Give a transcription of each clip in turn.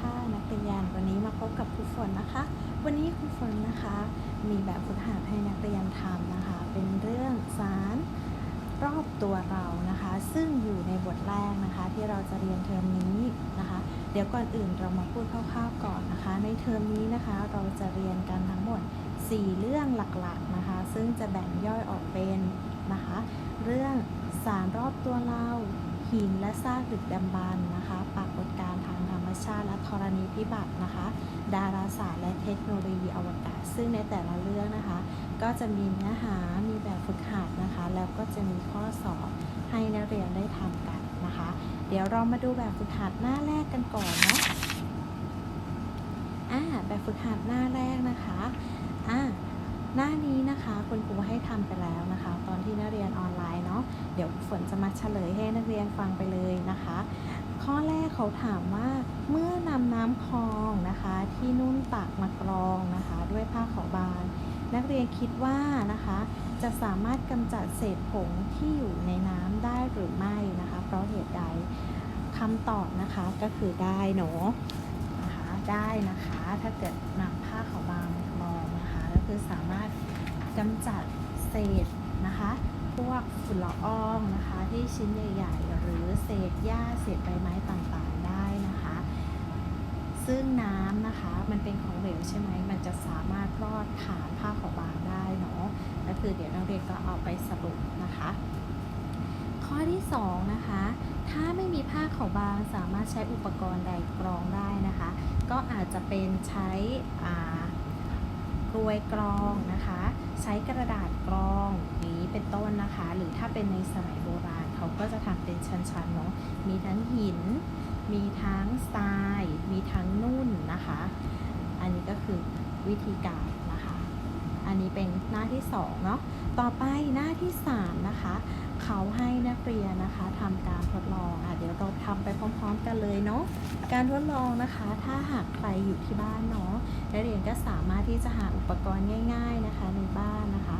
ค่ะนักเรียนวันนี้มาพบกับครูฝนนะคะ วันนี้ครูฝนนะคะ มีแบบฝึกหัดให้นักเรียนทำนะคะ เป็นเรื่องสารรอบตัวเรานะคะ ซึ่งอยู่ในบทแรกนะคะ ที่เราจะเรียนเทอมนี้นะคะ เดี๋ยวก่อนอื่นเรามาพูดคร่าวๆก่อนนะคะ ในเทอมนี้นะคะเราจะเรียนกันทั้งหมด 4 เรื่องหลักๆนะคะ ซึ่งจะแบ่งย่อยออกเป็นนะคะ เรื่องสารรอบตัวเราหินและซากดึกดำบรรนารรมชาติและธรณีพิบัตินะคะ ดาราศาสตร์และเทคโนโลยีอวกาศ ซึ่งในแต่ละเรื่องนะคะ ก็จะมีเนื้อหา มีแบบฝึกหัดนะคะ แล้วก็จะมีข้อสอบให้นักเรียนได้ทำกันนะคะ เดี๋ยวเรามาดูแบบฝึกหัดหน้าแรกกันก่อนเนาะอ่าแบบฝึกหัดหน้าแรกนะคะอ่าหน้านี้นะคะคุณครูให้ทำไปแล้วนะคะ ตอนที่นักเรียนออนไลน์เนาะเดี๋ยวฝนจะมาเฉลยให้นักเรียนฟังไปเลยนะคะ ข้อแรกเขาถามว่าเมื่อนำน้ำคลองนะคะที่นุ่นตักมากรองนะคะ ด้วยผ้าขาวบางนักเรียนคิดว่านะคะ จะสามารถกำจัดเศษผงที่อยู่ในน้ำได้หรือไม่นะคะ เพราะเหตุใดคำตอบนะคะก็คือได้เนาะนะคะได้นะคะ ถ้าเกิดนำผ้าขาวบางมากรองนะคะก็คือสามารถกำจัดเศษนะคะ วกฝุ่นละอองนะคะที่ชิ้นใหญ่ๆ หรือเศษหญ้าเศษใบไม้ต่างๆได้นะคะ ซึ่งน้ำนะคะมันเป็นของเหลวใช่ไหมมันจะสามารถรอดผ่านผ้าขาวบางได้เนาะก็คือเดี๋ยวนักเรียนก็เอาไปสรุปนะคะ ข้อที่สองนะคะถ้าไม่มีผ้าขาวบางสามารถใช้อุปกรณ์ใดกรองได้นะคะ ก็อาจจะเป็นใช้อ่ากรวยกรองนะคะ ใช้กระดาษกรอง เป็นต้นนะคะ หรือถ้าเป็นในสมัยโบราณเขาก็จะทำเป็นชั้นๆเนาะมีทั้งหิน มีทั้งทราย มีทั้งนุ่นนะคะ อันนี้ก็คือวิธีการนะคะ อันนี้เป็นหน้าที่สองเนาะต่อไปหน้าที่สามนะคะเขาให้นักเรียนนะคะทำการทดลองอะเดี๋ยวเราทำไปพร้อม ๆ กันเลยเนาะการทดลองนะคะ ถ้าหากใครอยู่ที่บ้านเนาะนักเรียนก็สามารถที่จะหาอุปกรณ์ง่าย ๆนะคะในบ้านนะคะ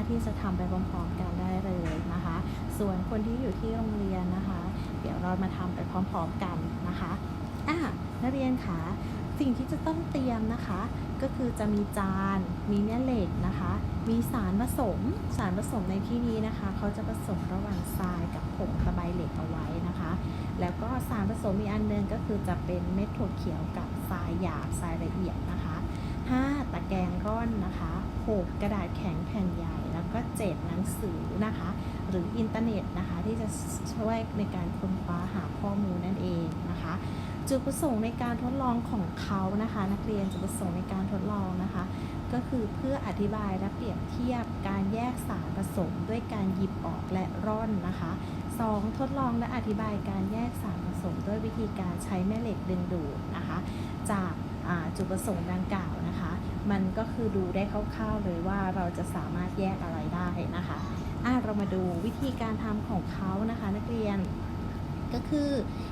ารถที่จะทำไปพร้อมๆกันได้เลยนะคะ ส่วนคนที่อยู่ที่โรงเรียนนะคะ เดี๋ยวเรามาทำไปพร้อมๆกันนะคะอะนักเรียนคะสิ่งที่จะต้องเตรียมนะคะ ก็คือจะมีจาน มีแม่เหล็กนะคะ มีสารผสม สารผสมในที่นี้นะคะ เขาจะผสมระหว่างทรายกับผงตะไบเหล็กเอาไว้นะคะ แล้วก็สารผสมอีกอันหนึงก็คือจะเป็นเม็ดถั่วเขียวกับทรายหยาบทรายละเอียดนะคะ 5 ตะแกรงร่อนนะคะ 6 กระดาษแข็งแผ่นใหญ่ ก็7หนังสือนะคะ หรืออินเทอร์เน็ตนะคะ ที่จะช่วยในการค้นคว้าหาข้อมูลนั่นเองนะคะ จุดประสงค์ในการทดลองของเขานะคะ นักเรียนจุดประสงค์ในการทดลองนะคะ ก็คือเพื่ออธิบายและเปรียบเทียบการแยกสารผสมด้วยการหยิบออกและร่อนนะคะ 2. ทดลองและอธิบายการแยกสารผสมด้วยวิธีการใช้แม่เหล็กดึงดูดนะคะ จากจุดประสงค์ดังกล่าว มันก็คือดูได้คร่าวๆเลยว่าเราจะสามารถแยกอะไรได้นะคะอะเรามาดูวิธีการทำของเขานะคะ นักเรียนก็คือ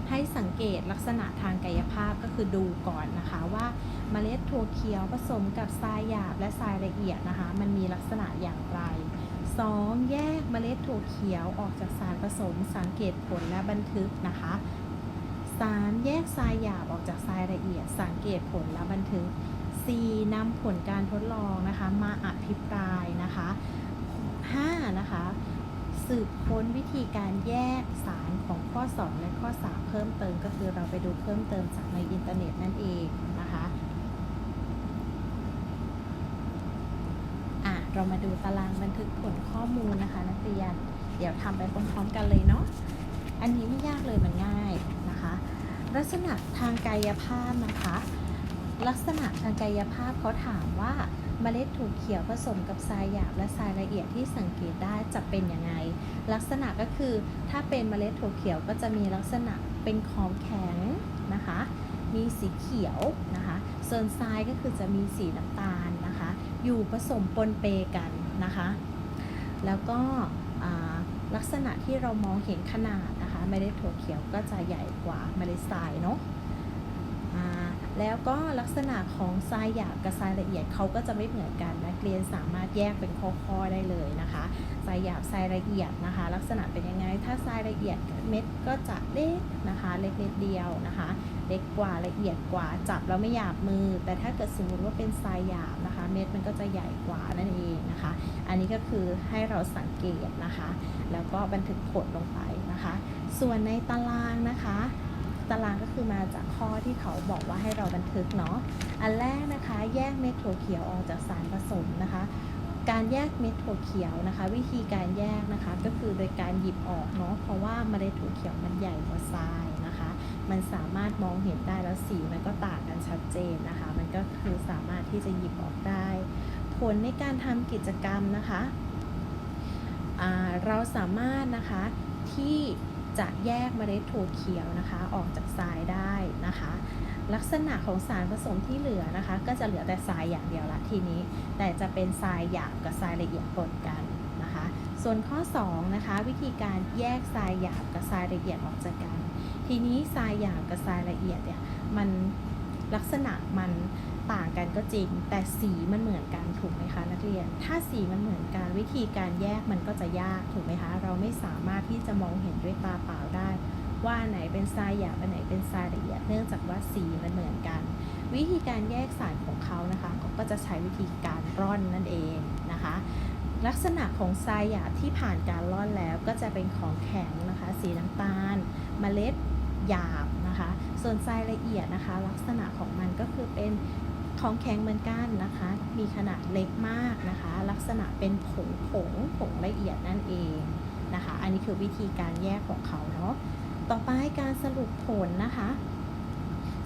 ให้สังเกตลักษณะทางกายภาพก็คือดูก่อนนะคะว่าเมล็ดถั่วเขียวผสมกับทรายหยาบและทรายละเอียดนะคะ มันมีลักษณะอย่างไร 2. แยกเมล็ดถั่วเขียวออกจากสารผสมสังเกตผลและบันทึกนะคะ 3. แยกทรายหยาบออกจากทรายละเอียด สังเกตผลและบันทึก 4. นำผลการทดลองนะคะ มาอภิปรายนะคะ 5. นะคะ สืบค้นวิธีการแยกสารของข้อ 2 และข้อ 3 เพิ่มเติมก็คือเราไปดูเพิ่มเติมจากในอินเทอร์เน็ตนั่นเองนะคะอะเรามาดูตารางบันทึกผลข้อมูลนะคะ นักเรียน เดี๋ยวทำไปพร้อมๆกันเลยเนาะอันนี้ไม่ยากเลยมันง่ายนะคะ ลักษณะทางกายภาพนะคะ ลักษณะทางกายภาพเขาถามว่าเมล็ดถั่วเขียวผสมกับทรายหยาบและทรายละเอียดที่สังเกตได้จะเป็นยังไง ลักษณะก็คือถ้าเป็นเมล็ดถั่วเขียวก็จะมีลักษณะเป็นของแข็งนะคะ มีสีเขียวนะคะส่วนทรายก็คือจะมีสีน้ำตาลนะคะ อยู่ผสมปนเปกันนะคะ แล้วก็ลักษณะที่เรามองเห็นขนาดนะคะเมล็ดถั่วเขียวก็จะใหญ่กว่าเมล็ดทรายเนาะ แล้วก็ลักษณะของทรายหยาบกับทรายละเอียดเขาก็จะไม่เหมือนกันนักเรียนสามารถแยกเป็นข้อๆได้เลยนะคะทรายหยาบทรายละเอียดนะคะ ลักษณะเป็นยังไงถ้าทรายละเอียดเม็ดก็จะเล็กนะคะเล็กนิดเดียวนะคะ เล็กกว่าละเอียดกว่าจับแล้วไม่หยาบมือ แต่ถ้าเกิดสมมติว่าเป็นทรายหยาบนะคะ เม็ดมันก็จะใหญ่กว่านั่นเองนะคะ อันนี้ก็คือให้เราสังเกตนะคะ แล้วก็บันทึกผลลงไปนะคะ ส่วนในตารางนะคะ ตารางก็คือมาจากข้อที่เขาบอกว่าให้เราบันทึกเนาะ อันแรกนะคะ แยกเม็ดถั่วเขียวออกจากสารผสมนะคะ การแยกเม็ดถั่วเขียวนะคะ วิธีการแยกนะคะก็คือโดยการหยิบออกเนาะ เพราะว่าเมล็ดถั่วเขียวมันใหญ่กว่าทรายนะคะ มันสามารถมองเห็นได้แล้วสีมันก็ต่างกันชัดเจนนะคะ มันก็คือสามารถที่จะหยิบออกได้ ผลในการทำกิจกรรมนะคะ เราสามารถนะคะที่ จะแยกเมล็ดถั่วเขียวนะคะ ออกจากทรายได้นะคะ ลักษณะของสารผสมที่เหลือนะคะ ก็จะเหลือแต่ทรายอย่างเดียวละทีนี้ แต่จะเป็นทรายหยาบกับทรายละเอียดปนกันนะคะ ส่วนข้อ2นะคะวิธีการแยกทรายหยาบกับทรายละเอียดออกจากกัน ทีนี้ทรายหยาบกับทรายละเอียดเนี่ยมันลักษณะมัน ต่างกันก็จริง แต่สีมันเหมือนกันถูกไหมคะนักเรียน ถ้าสีมันเหมือนกันวิธีการแยกมันก็จะยากถูกไหมคะ เราไม่สามารถที่จะมองเห็นด้วยตาเปล่าได้ ว่าไหนเป็นทรายหยาบอันไหนเป็นทรายละเอียดเนื่องจากว่าสีมันเหมือนกัน วิธีการแยกสารของเขานะคะก็จะใช้วิธีการร่อนนั่นเองนะคะลักษณะของทรายหยาบที่ผ่านการร่อนแล้วก็จะเป็นของแข็งนะคะ สีน้ำตาลเมล็ดหยาบนะคะ ส่วนทรายละเอียดนะคะ ลักษณะของมันก็คือเป็น ของแข็งเหมือนกันนะคะ มีขนาดเล็กมากนะคะ ลักษณะเป็นผงผงผงละเอียดนั่นเองนะคะ อันนี้คือวิธีการแยกของเขาเนาะ ต่อไปการสรุปผลนะคะ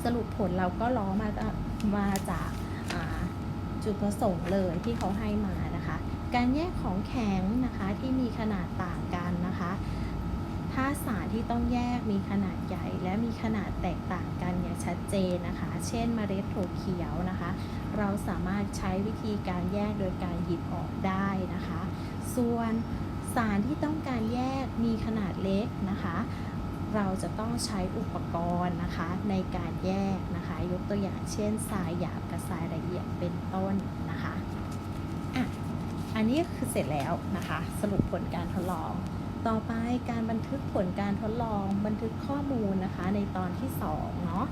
สรุปผลเราก็ล้อมาจากมาจากาจุดประสงค์เลยที่เขาให้มานะคะ การแยกของแข็งนะคะที่มีขนาดต่าง ถ้าสารที่ต้องแยกมีขนาดใหญ่และมีขนาดแตกต่างกันอย่างชัดเจนนะคะ เช่นเมล็ดถั่วเขียวนะคะ เราสามารถใช้วิธีการแยกโดยการหยิบออกได้นะคะ ส่วนสารที่ต้องการแยกมีขนาดเล็กนะคะ เราจะต้องใช้อุปกรณ์นะคะในการแยกนะคะ ยกตัวอย่างเช่นทรายหยาบกับทรายละเอียดเป็นต้นนะคะอะอันนี้คือเสร็จแล้วนะคะ สรุปผลการทดลอง ต่อไปการบันทึกผลการทดลองบันทึกข้อมูลนะคะ ในตอนที่2เนาะ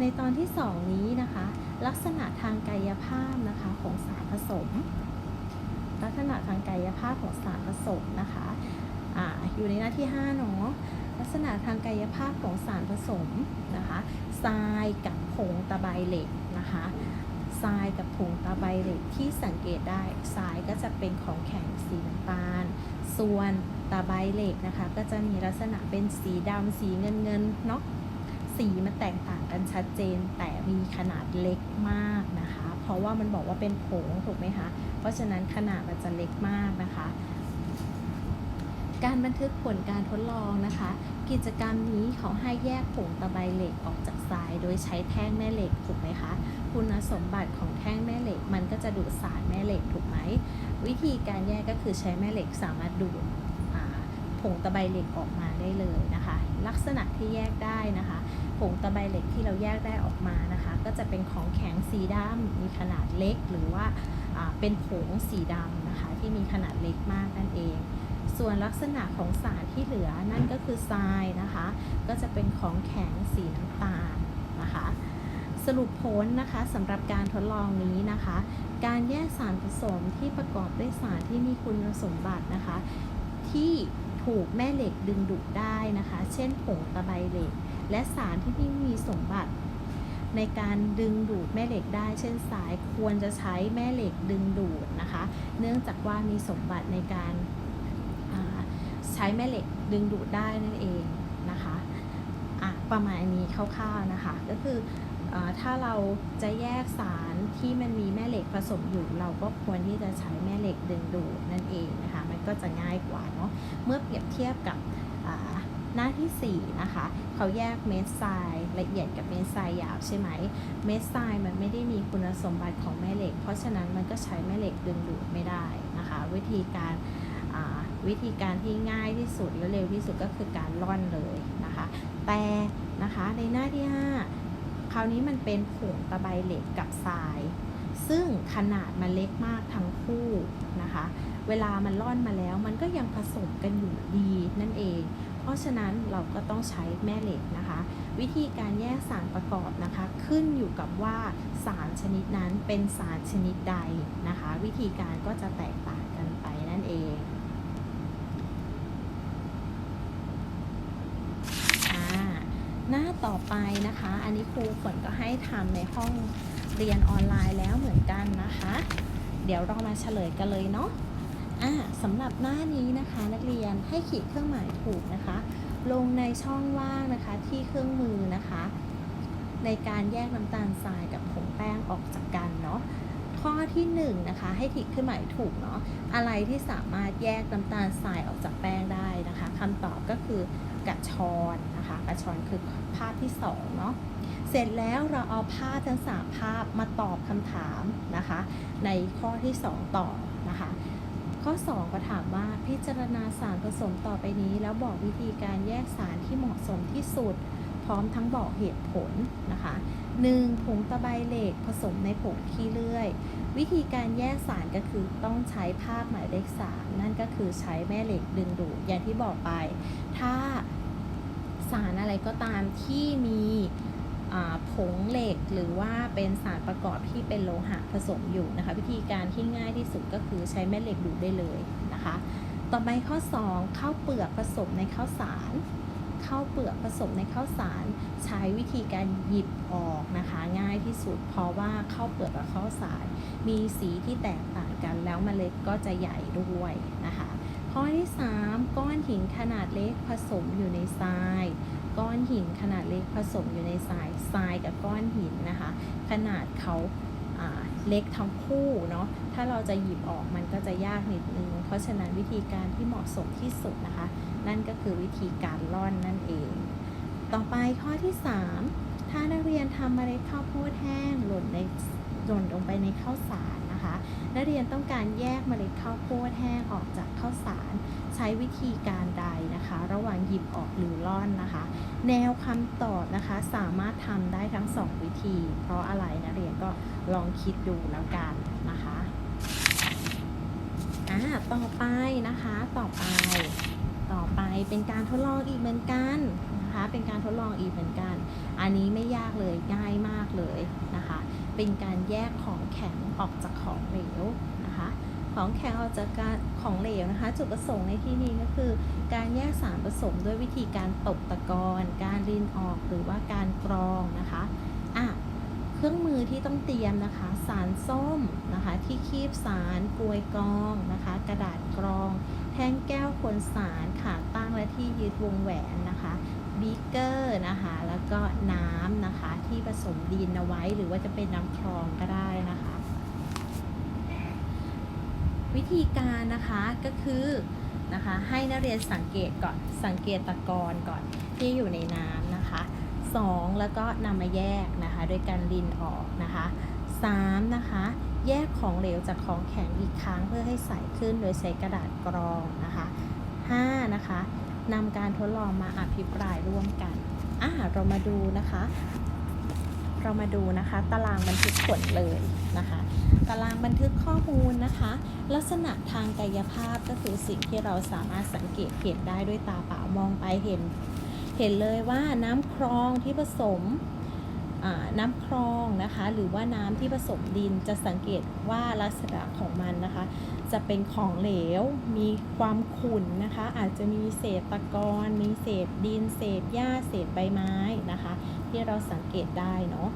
ในตอนที่ 2 นี้นะคะ ลักษณะทางกายภาพนะคะของสารผสม ลักษณะทางกายภาพของสารผสมนะคะอ่าอยู่ในหน้าที่5เนาะลักษณะทางกายภาพของสารผสมนะคะทรายกับผงตะไบเหล็กนะคะ ทรายกับผงตะไบเหล็กที่สังเกตได้ทรายก็จะเป็นของแข็งสีน้ำตาล ส่วนตะไบเหล็กนะคะ ก็จะมีลักษณะเป็นสีดำสีเงินเงินเนาะสีมันแตกต่างกันชัดเจน แต่มีขนาดเล็กมากนะคะ เพราะว่ามันบอกว่าเป็นผงถูกไหมคะเพราะฉะนั้นขนาดมันจะเล็กมากนะคะ การบันทึกผลการทดลองนะคะ กิจกรรมนี้เขาให้แยกผงตะไบเหล็กออกจากทราย โดยใช้แท่งแม่เหล็กถูกไหมคะ คุณสมบัติของแท่งแม่เหล็ก มันก็จะดูดสารแม่เหล็กถูกไหม วิธีการแยกก็คือใช้แม่เหล็กสามารถดูดผงตะไบเหล็กออกมาได้เลยนะคะ ลักษณะที่แยกได้นะคะผงตะไบเหล็กที่เราแยกได้ออกมานะคะ ก็จะเป็นของแข็งสีดำมีขนาดเล็กหรือว่าอ่าเป็นผงสีดำนะคะ ที่มีขนาดเล็กมากนั่นเอง ส่วนลักษณะของสารที่เหลือนั่นก็คือทรายนะคะ ก็จะเป็นของแข็งสีน้ำตาลนะคะ สรุปผลนะคะสำหรับการทดลองนี้นะคะ การแยกสารผสมที่ประกอบด้วยสารที่มีคุณสมบัตินะคะ ที่ถูกแม่เหล็กดึงดูดได้นะคะ เช่นผงตะไบเหล็ก และสารที่ไม่มีสมบัติ ในการดึงดูดแม่เหล็กได้ เช่นสายควรจะใช้แม่เหล็กดึงดูดนะคะ เนื่องจากว่ามีสมบัติในการอ่า ใช้แม่เหล็กดึงดูดได้นั่นเองนะคะอะประมาณนี้คร่าวๆนะคะก็คืออถ้าเราจะแยกสารที่มันมีแม่เหล็กผสมอยู่ เราก็ควรที่จะใช้แม่เหล็กดึงดูดนั่นเองนะคะมันก็จะง่ายกว่าเนาะเมื่อเปรียบเทียบกับหน้าที่ 4 นะคะ เขาแยกเม็ดทรายละเอียดกับเม็ดทรายหยาบใช่ไหม เม็ดทรายมันไม่ได้มีคุณสมบัติของแม่เหล็ก เพราะฉะนั้นมันก็ใช้แม่เหล็กดึงดูดไม่ได้นะคะ วิธีการ วิธีการที่ง่ายที่สุดและเร็วที่สุดก็คือการร่อนเลยนะคะ แต่นะคะในหน้าที่ 5 คราวนี้มันเป็นผงตะไบเหล็กกับทราย ซึ่งขนาดมันเล็กมากทั้งคู่นะคะ เวลามันร่อนมาแล้วมันก็ยังผสมกันอยู่ดีนั่นเอง เพราะฉะนั้นเราก็ต้องใช้แม่เหล็กนะคะ วิธีการแยกสารประกอบนะคะ ขึ้นอยู่กับว่าสารชนิดนั้นเป็นสารชนิดใดนะคะ วิธีการก็จะแตกต่างกันไปนั่นเองอ่า หน้าต่อไปนะคะ อันนี้ครูฝนก็ให้ทำในห้องเรียนออนไลน์แล้วเหมือนกันนะคะ เดี๋ยวเรามาเฉลยกันเลยเนาะอ่าสำหรับหน้านี้นะคะ นักเรียนให้ขีดเครื่องหมายถูกนะคะ ลงในช่องว่างนะคะที่เครื่องมือนะคะ ในการแยกน้ำตาลทรายกับผงแป้งออกจากกันเนาะข้อที่1นงนะคะให้ทิกขึ้นหมายถูกเนาะอะไรที่สามารถแยกน้ำตาลทรายออกจากแป้งได้นะคะคำตอบก็คือ กระชอนนะคะกระชอนคือภาพที่2เนาะเสร็จแล้วเราเอาภาพทั้งสามภาพมาตอบคำถามนะคะ ในข้อที่ 2 ต่อนะคะข้อ 2 ก็ถามว่าพิจารณาสารผสมต่อไปนี้ แล้วบอกวิธีการแยกสารที่เหมาะสมที่สุด พร้อมทั้งบอกเหตุผลนะคะ 1. ผงตะไบเหล็กผสมในผงขี้เลื่อย วิธีการแยกสารก็คือต้องใช้ภาพหมายเลข3นั่นก็คือใช้แม่เหล็กดึงดูดอย่างที่บอกไป ถ้าสารอะไรก็ตามที่มีผงเหล็กหรือว่าเป็นสารประกอบที่เป็นโลหะผสมอยู่นะคะ วิธีการที่ง่ายที่สุดก็คือใช้แม่เหล็กดูดได้เลยนะคะ ต่อไปข้อ 2 ข้าวเปลือกผสมในข้าวสาร ข้าวเปลือกผสมในข้าวสาร ใช้วิธีการหยิบออกนะคะ ง่ายที่สุด เพราะว่าข้าวเปลือกกับข้าวสาร มีสีที่แตกต่างกันแล้วเมล็ดก็จะใหญ่ด้วยนะคะข้อที่ 3 ก้อนหินขนาดเล็กผสมอยู่ในทรายก้อนหินขนาดเล็กผสมอยู่ในทรายทรายกับก้อนหินนะคะ ขนาดเขาเล็กทั้งคู่เนาะถ้าเราจะหยิบออกมันก็จะยากนิดนึง เพราะฉะนั้นวิธีการที่เหมาะสมที่สุดนะคะ นั่นก็คือวิธีการร่อนนั่นเอง ต่อไปข้อที่ 3 ถ้านักเรียนทำเมล็ดข้าวโพดแห้งหล่นในหล่นลงไปในข้าวสารนะคะ นักเรียนต้องการแยกเมล็ดข้าวโพดแห้งออกจากข้าวสาร ใช้วิธีการใดนะคะ ระหว่างหยิบออกหรือร่อนนะคะ แนวคำตอบนะคะสามารถทำได้ทั้ง 2 วิธี เพราะอะไรนักเรียนก็ลองคิดดูแล้วกันนะคะอ่าต่อไปนะคะต่อไป ต่อไปเป็นการทดลองอีกเหมือนกันนะคะเป็นการทดลองอีกเหมือนกัน อันนี้ไม่ยากเลยง่ายมากเลยนะคะ เป็นการแยกของแข็งออกจากของเหลวนะคะของแข็งออกจากการของเหลวนะคะ จุดประสงค์ในที่นี้ก็คือ การแยกสารผสมด้วยวิธีการตกตะกอนการรินออกหรือว่าการกรองนะคะอะเครื่องมือที่ต้องเตรียมนะคะ สารส้มนะคะ ที่คีบสารกลวยกรองนะคะ กระดาษกรอง แท่งแก้วคนสารขาตั้งและที่ยึดวงแหวนนะคะบีเกอร์นะคะแล้วก็น้ำนะคะที่ผสมดินเอาไว้หรือว่าจะเป็นน้ำคลองก็ได้นะคะ วิธีการนะคะก็คือนะคะให้นักเรียนสังเกตก่อนสังเกตตะกอนก่อนที่อยู่ในน้ำนะคะสองแล้วก็นำมาแยกนะคะโดยการรินออกนะคะสามนะคะ แยกของเหลวจากของแข็งอีกครั้งเพื่อให้ใสขึ้นโดยใช้กระดาษกรองนะคะห้านะคะนำการทดลองมาอภิปรายร่วมกันอะเรามาดูนะคะ เรามาดูนะคะ ตารางบันทึกผลเลยนะคะ ตารางบันทึกข้อมูลนะคะ ลักษณะทางกายภาพก็คือสิ่งที่เราสามารถสังเกตเห็นได้ด้วยตาเปล่ามองไปเห็น เห็นเลยว่าน้ำคลองที่ผสม น้ำคลองนะคะ หรือว่าน้ำที่ผสมดินจะสังเกตว่าลักษณะของมันนะคะ จะเป็นของเหลว มีความขุ่นนะคะ อาจจะมีเศษตะกอนมีเศษดิน เศษหญ้าเศษใบไม้นะคะ ที่เราสังเกตได้เนาะ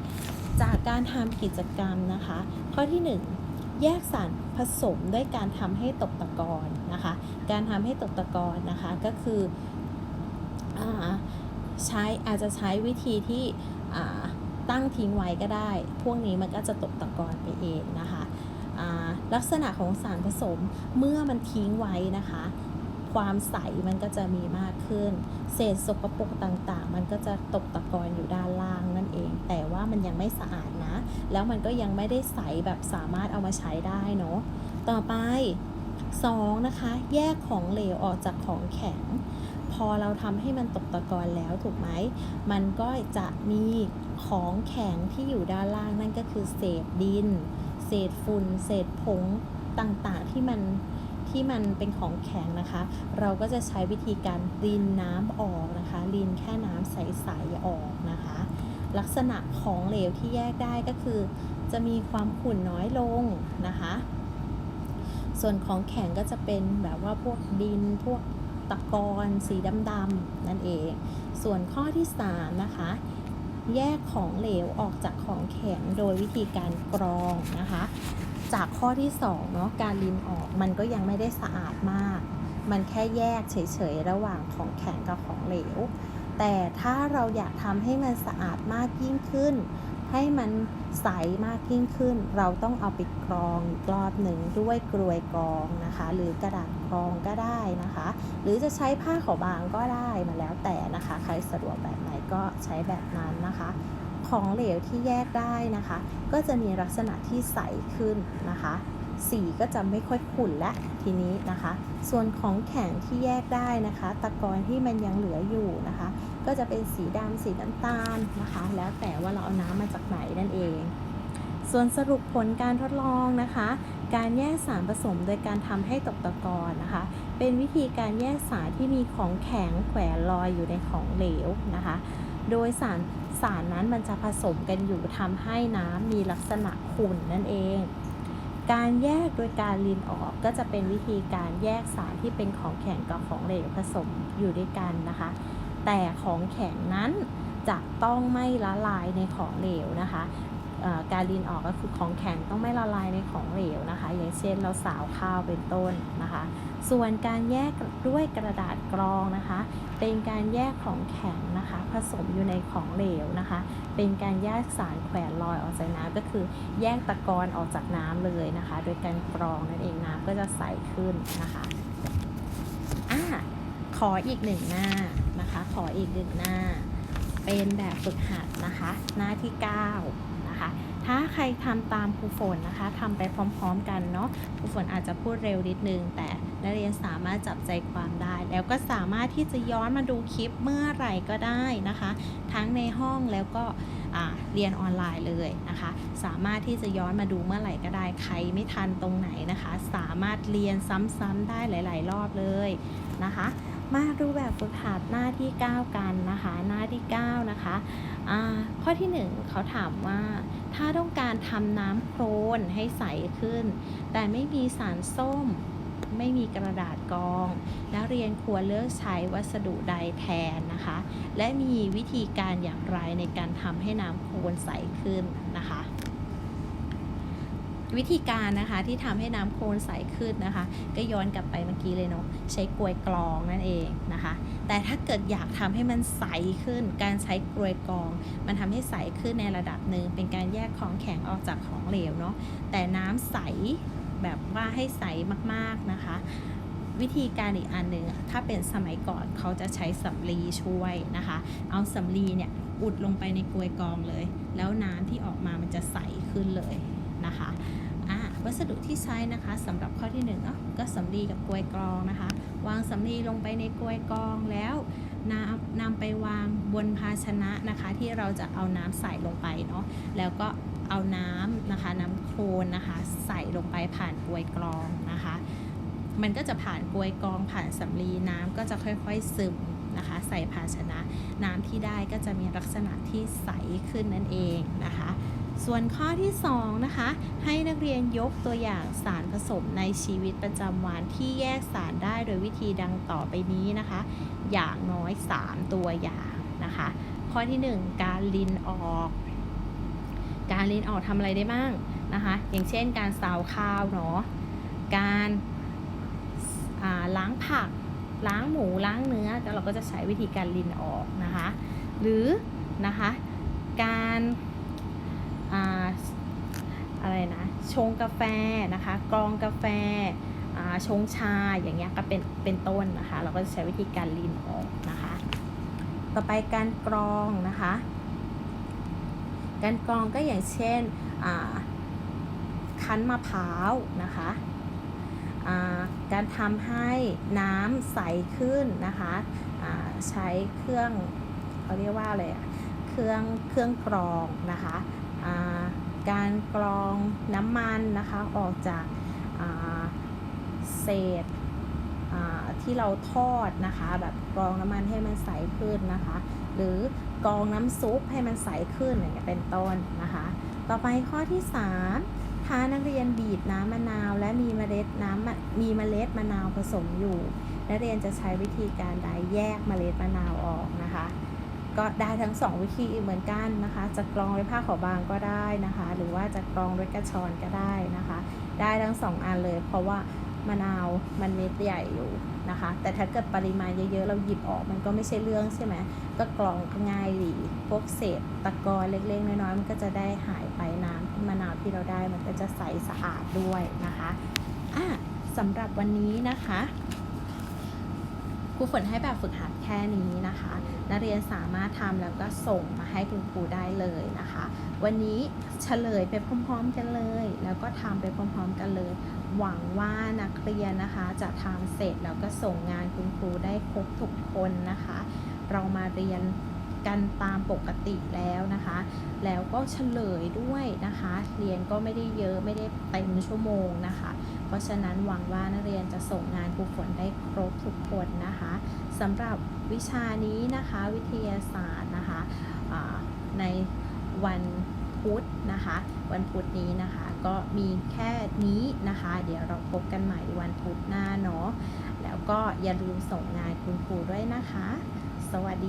จากการทำกิจกรรมนะคะ ข้อที่ 1แยกสารผสมด้วยการทำให้ตกตะกอนนะคะ การทำให้ตกตะกอนนะคะก็คืออาใช้อาจจะใช้วิธีที่อ่า ตั้งทิ้งไว้ก็ได้ พวกนี้มันก็จะตกตะกอนไปเองนะคะลักษณะของสารผสมเมื่อมันทิ้งไว้นะคะ ความใสมันก็จะมีมากขึ้น เศษสกปรกต่างๆ มันก็จะตกตะกอนอยู่ด้านล่างนั่นเอง แต่ว่ามันยังไม่สะอาดนะ แล้วมันก็ยังไม่ได้ใสแบบสามารถเอามาใช้ได้เนาะต่อไป 2 นะคะ แยกของเหลวออกจากของแข็ง พอเราทำให้มันตกตะกอนแล้วถูกไหม มันก็จะมี ของแข็งที่อยู่ด้านล่างนั่นก็คือเศษดิน เศษฝุ่น เศษผงต่างๆที่มันที่มันเป็นของแข็งนะคะ เราก็จะใช้วิธีการรินน้ำออกนะคะรินแค่น้ำใสๆออกนะคะ ลักษณะของเหลวที่แยกได้ก็คือ จะมีความขุ่นน้อยลงนะคะ ส่วนของแข็งก็จะเป็นแบบว่าพวกดินพวกตะกอนสีดำๆนั่นเอง ส่วนข้อที่ 3 นะคะ แยกของเหลวออกจากของแข็งโดยวิธีการกรองนะคะ จากข้อที่2เนาะการลินออกมันก็ยังไม่ได้สะอาดมาก มันแค่แยกเฉยๆระหว่างของแข็งกับของเหลว แต่ถ้าเราอยากทำให้มันสะอาดมากยิ่งขึ้น ให้มันใสมากยิ่งขึ้น เราต้องเอาไปกรองอีกรอบหนึ่งด้วยกรวยกรองนะคะ หรือกระดาษกรองก็ได้นะคะ หรือจะใช้ผ้าขาวบางก็ได้มาแล้วแต่นะคะ ใครสะดวกแบบไหนก็ใช้แบบนั้นนะคะของเหลวที่แยกได้นะคะ ก็จะมีลักษณะที่ใสขึ้นนะคะ สีก็จะไม่ค่อยขุ่นและทีนี้นะคะ ส่วนของแข็งที่แยกได้นะคะ ตะกอนที่มันยังเหลืออยู่นะคะ ก็จะเป็นสีดำสีน้ำตาลนะคะ แล้วแต่ว่าเราเอาน้ำมาจากไหนนั่นเอง ส่วนสรุปผลการทดลองนะคะ การแยกสารผสมโดยการทำให้ตกตะกอนนะคะ เป็นวิธีการแยกสารที่มีของแข็งแขวนลอยอยู่ในของเหลวนะคะ โดยสารสารนั้นมันจะผสมกันอยู่ทำให้น้ำมีลักษณะขุ่นนั่นเอง การแยกโดยการลินออกก็จะเป็นวิธีการแยกสารที่เป็นของแข็งกับของเหลวผสมอยู่ด้วยกันนะคะ แต่ของแข็งนั้นจะต้องไม่ละลายในของเหลวนะคะ การลีนออกก็คือของแข็งต้องไม่ละลายในของเหลวนะคะ อย่างเช่นเราสาวข้าวเป็นต้นนะคะ ส่วนการแยกด้วยกระดาษกรองนะคะ เป็นการแยกของแข็งนะคะ ผสมอยู่ในของเหลวนะคะ เป็นการแยกสารแขวนลอยออกจากน้ำก็คือแยกตะกอนออกจากน้ำเลยนะคะ โดยการกรองนั่นเองน้ำก็จะใสขึ้นนะคะอ่าขออีกหนึ่งหน้านะคะ ขออีกหนึ่งหน้า เป็นแบบฝึกหัดนะคะ หน้าที่ 9 ถ้าใครทำตามครูฝนนะคะทำไปพร้อมๆกันเนาะครูฝนอาจจะพูดเร็วนิดนึง แต่นักเรียนสามารถจับใจความได้ แล้วก็สามารถที่จะย้อนมาดูคลิปเมื่อไหร่ก็ได้นะคะ ทั้งในห้องแล้วก็เรียนออนไลน์เลยนะคะ สามารถที่จะย้อนมาดูเมื่อไหร่ก็ได้ ใครไม่ทันตรงไหนนะคะ สามารถเรียนซ้ำๆได้หลาย ๆ รอบเลยนะคะ มาดูแบบฝึกหัดหน้า ที่ 9 กันนะคะ หน้าที่ 9 นะคะอ่าข้อที่ 1เขาถามว่าถ้าต้องการทำน้ำโครนให้ใสขึ้น แต่ไม่มีสารส้ม ไม่มีกระดาษกรอง นักเรียนควรเลือกใช้วัสดุใดแทนนะคะ และมีวิธีการอย่างไรในการทำให้น้ำโครนใสขึ้นนะคะ วิธีการนะคะที่ทำให้น้ำโคลนใสขึ้นนะคะ ก็ย้อนกลับไปเมื่อกี้เลยเนาะใช้กลวยกรองนั่นเองนะคะ แต่ถ้าเกิดอยากทำให้มันใสขึ้น การใช้กลวยกรอง มันทำให้ใสขึ้นในระดับหนึ่งเป็นการแยกของแข็งออกจากของเหลวเนาะแต่น้ำใสแบบว่าให้ใสมากๆนะคะวิธีการอีกอันหนึ่งถ้าเป็นสมัยก่อนเขาจะใช้สำลีช่วยนะคะ เอาสำลีเนี่ยอุดลงไปในกลวยกรองเลย แล้วน้ำที่ออกมามันจะใสขึ้นเลยนะคะ วัสดุที่ใช้นะคะสำหรับข้อที่หนึ่งก็สำลีกับกลวยกรองนะคะ วางสำลีลงไปในกลวยกรองแล้วนำนำไปวางบนภาชนะนะคะ ที่เราจะเอาน้ำใส่ลงไปเนาะแล้วก็เอาน้ำนะคะน้ำโคลนนะคะ ใส่ลงไปผ่านกลวยกรองนะคะ มันก็จะผ่านกลวยกรองผ่านสำลีน้ำก็จะค่อยๆซึมนะคะ ใส่ภาชนะ น้ำที่ได้ก็จะมีลักษณะที่ใสขึ้นนั่นเองนะคะ ส่วนข้อที่2นะคะให้นักเรียนยกตัวอย่างสารผสมในชีวิตประจำวันที่แยกสารได้โดยวิธีดังต่อไปนี้นะคะ อย่างน้อย 3 ตัวอย่างนะคะ ข้อที่ 1 การลินออก การลินออกทำอะไรได้บ้างนะคะ อย่างเช่นการซาวข้าวเนาะการาล้างผัก ล้างหมูล้างเนื้อแล้วเราก็จะใช้วิธีการลินออกนะคะ หรือนะคะ การ อะไรนะชงกาแฟนะคะกรองกาแฟาชงชาอย่างเงี้ยก็เป็นเป็นต้นนะคะ เราก็จะใช้วิธีการลินออกนะคะ ต่อไปการกรองนะคะการกรองก็อย่างเช่นคั้นมะพร้าวนะคะาการทำให้น้ำใสขึ้นนะคะใช้เครื่องเขาเรียกว่าอะไรอะเครื่องเครื่องกรองนะคะ การกรองน้ำมันนะคะออกจากาเศษที่เราทอดนะคะ แบบกรองน้ำมันให้มันใสขึ้นนะคะ หรือกรองน้ำซุปให้มันใสขึ้นอย่างเงี้ยเป็นต้นนะคะ ต่อไปข้อที่3ถ้านักเรียนบีบน้ำมะนาว และมีเมล็ดน้ำมะมีเมล็ดมะนาวผสมอยู่ นักเรียนจะใช้วิธีการใดแยกเมล็ดมะนาวออกนะคะ ก็ได้ทั้ง 2 วิธีเหมือนกันนะคะ จะกรองด้วยผ้าขาวบางก็ได้นะคะ หรือว่าจะกรองด้วยกระชอนก็ได้นะคะ ได้ทั้ง 2 อันเลย เพราะว่ามะนาวมันเม็ดใหญ่อยู่นะคะ แต่ถ้าเกิดปริมาณเยอะๆ เราหยิบออกมันก็ไม่ใช่เรื่องใช่ไหมก็กรองก็ง่ายดีพวกเศษตะกอนเล็กๆ น้อยๆมันก็จะได้หายไปน้ำมะนาวที่เราได้มันก็จะใสสะอาดด้วยนะคะอะสำหรับวันนี้นะคะ ครูฝนให้แบบฝึกหัดแค่นี้นะคะ นักเรียนสามารถทำแล้วก็ส่งมาให้คุณครูได้เลยนะคะ วันนี้เฉลยไปพร้อมๆกันเลย แล้วก็ทำไปพร้อมๆกันเลย หวังว่านักเรียนนะคะจะทำเสร็จแล้วก็ส่งงานคุณครูได้ครบทุกคนนะคะ เรามาเรียนกันตามปกติแล้วนะคะ แล้วก็เฉลยด้วยนะคะ เรียนก็ไม่ได้เยอะไม่ได้เต็มชั่วโมงนะคะ เพราะฉะนั้นหวังว่านักเรียนจะส่งงานครูฝนได้ครบทุกคนนะคะสำหรับวิชานี้นะคะวิทยาศาสตร์นะคะในวันพุธนะคะ วันพุธนี้นะคะก็มีแค่นี้นะคะ เดี๋ยวเราพบกันใหม่วันพุธหน้าเนาะแล้วก็อย่าลืมส่งงานคุณครูด้วยนะคะ สวัสดี